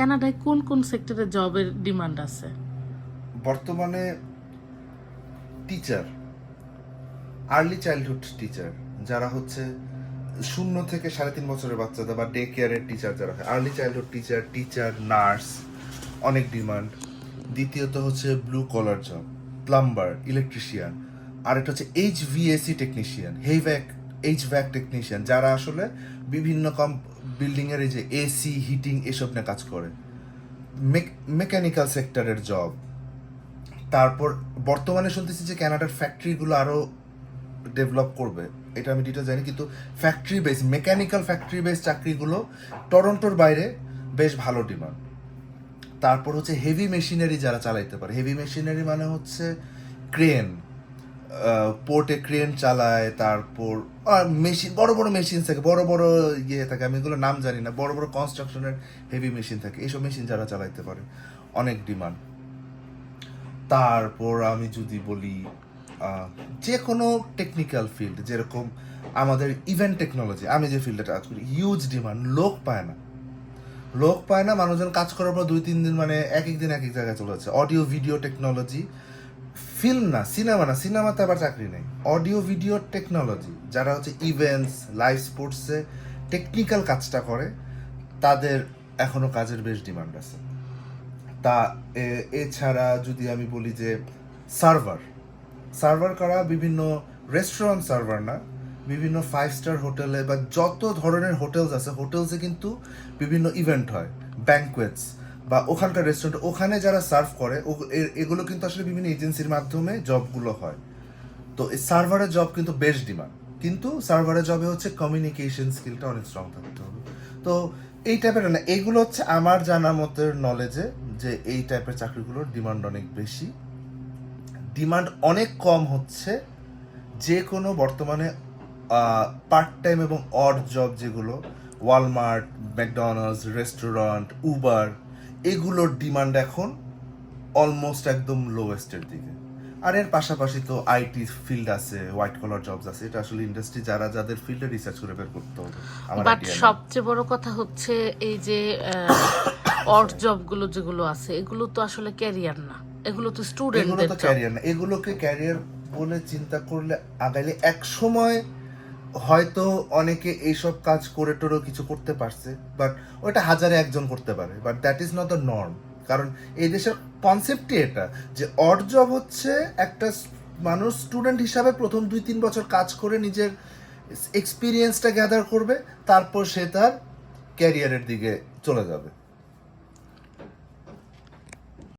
কানাডায় কোন কোন সেক্টরে জবের ডিমান্ড আছে? বর্তমানে টিচার আর্লি চাইল্ডহুড টিচার যারা হচ্ছে শূন্য থেকে সাড়ে তিন বছরের বাচ্চাদের বা ডে কেয়ারের টিচার যারা হয়। Early childhood teacher teacher nurse অনেক ডিমান্ড। দ্বিতীয়ত হচ্ছে blue collar job plumber electrician আর একটা হচ্ছে H VAC technician HVAC HVAC technician যারা আসলে বিভিন্ন কম বিল্ডিংয়ের এই যে এসি হিটিং এসব নিয়ে কাজ করে। মেকানিক্যাল সেক্টরের জব তারপর বর্তমানে শুনতেছি যে কানাডার ফ্যাক্টরিগুলো আরও ডেভেলপ করবে। এটা আমি ডিটেল জানি, কিন্তু factory base mechanical factory base চাকরিগুলো টরন্টোর বাইরে বেশ ভালো ডিমান্ড তারপর হচ্ছে হেভি মেশিনারি যারা চালাইতে পারে। হেভি মেশিনারি মানে হচ্ছে ক্রেন পোর্টে ক্রেন চালায়, তারপর মেশিন বড় বড় মেশিন থাকে, বড় বড় ইয়ে থাকে, আমি এগুলো নাম জানি না, বড় বড় কনস্ট্রাকশনের হেভি মেশিন থাকে, এইসব মেশিন যারা চালাইতে পারে, অনেক ডিমান্ড তারপর আমি যদি বলি যে কোনো টেকনিক্যাল ফিল্ড যেরকম আমাদের ইভেন্ট টেকনোলজি আমি যে ফিল্ডে কাজ করি হিউজ ডিমান্ড লোক পায় না। লোক পায় না, মানুষজন কাজ করার পর দুই, তিন দিন মানে এক এক দিন এক এক জায়গায় চলে যাচ্ছে। অডিও ভিডিও টেকনোলজি ফিল্ম না, সিনেমা না, সিনেমাতে আবার চাকরি নেই। Audio, video, technology. যারা হচ্ছে ইভেন্টস লাইভ স্পোর্টসে টেকনিক্যাল কাজটা করে, তাদের এখনও কাজের বেশ ডিমান্ড আছে। তা এছাড়া যদি আমি বলি যে সার্ভার সার্ভার করা বিভিন্ন রেস্টুরেন্ট সার্ভার না, বিভিন্ন ফাইভ স্টার হোটেলে বা যত ধরনের হোটেলস আছে হোটেলসে কিন্তু বিভিন্ন ইভেন্ট হয় ব্যাঙ্কোয়েটস বা ওখানকার রেস্টুরেন্ট ওখানে যারা সার্ভ করে এগুলো কিন্তু আসলে বিভিন্ন এজেন্সির মাধ্যমে জবগুলো হয়। তো এই সার্ভারের জব কিন্তু বেশ ডিমান্ড কিন্তু সার্ভারের জবে হচ্ছে কমিউনিকেশন স্কিলটা অনেক স্ট্রং থাকতে হবে। তো এই টাইপের না, এগুলো হচ্ছে আমার জানা মতের নলেজে যে এই টাইপের চাকরিগুলোর ডিমান্ড অনেক বেশি। ডিমান্ড অনেক কম হচ্ছে যে কোনো বর্তমানে পার্ট টাইম এবং অড জব যেগুলো ওয়ালমার্ট ম্যাকডোনাল্ডস রেস্টুরেন্ট উবার এগুলোর ডিমান্ড এখন অলমোস্ট একদম লোয়েস্টের দিকে। আর এর পাশাপাশি তো আইটি ফিল্ড আছে হোয়াইট কলার জবস আছে এটা আসলে ইন্ডাস্ট্রি যারা যাদের ফিল্ডে রিসার্চ করে বের করতে হবে বাট সবচেয়ে বড় কথা হচ্ছে এই যে অড জবগুলো যেগুলো আছে এগুলো তো আসলে ক্যারিয়ার না এগুলো তো এগুলো স্টুডেন্টদের তো ক্যারিয়ার না এগুলোকে ক্যারিয়ার বলে চিন্তা করলে আগাইলে এক সময় হয়তো অনেকে এইসব কাজ করে টোরেও কিছু করতে পারছে বাট ওটা হাজারে একজন করতে পারে but that is not the norm কারণ এই দেশের কনসেপ্টই এটা, যে অড জব হচ্ছে একটা মানুষ স্টুডেন্ট হিসাবে প্রথম দুই তিন বছর কাজ করে নিজের এক্সপিরিয়েন্সটা গ্যাদার করবে, তারপর সে তার ক্যারিয়ারের দিকে চলে যাবে।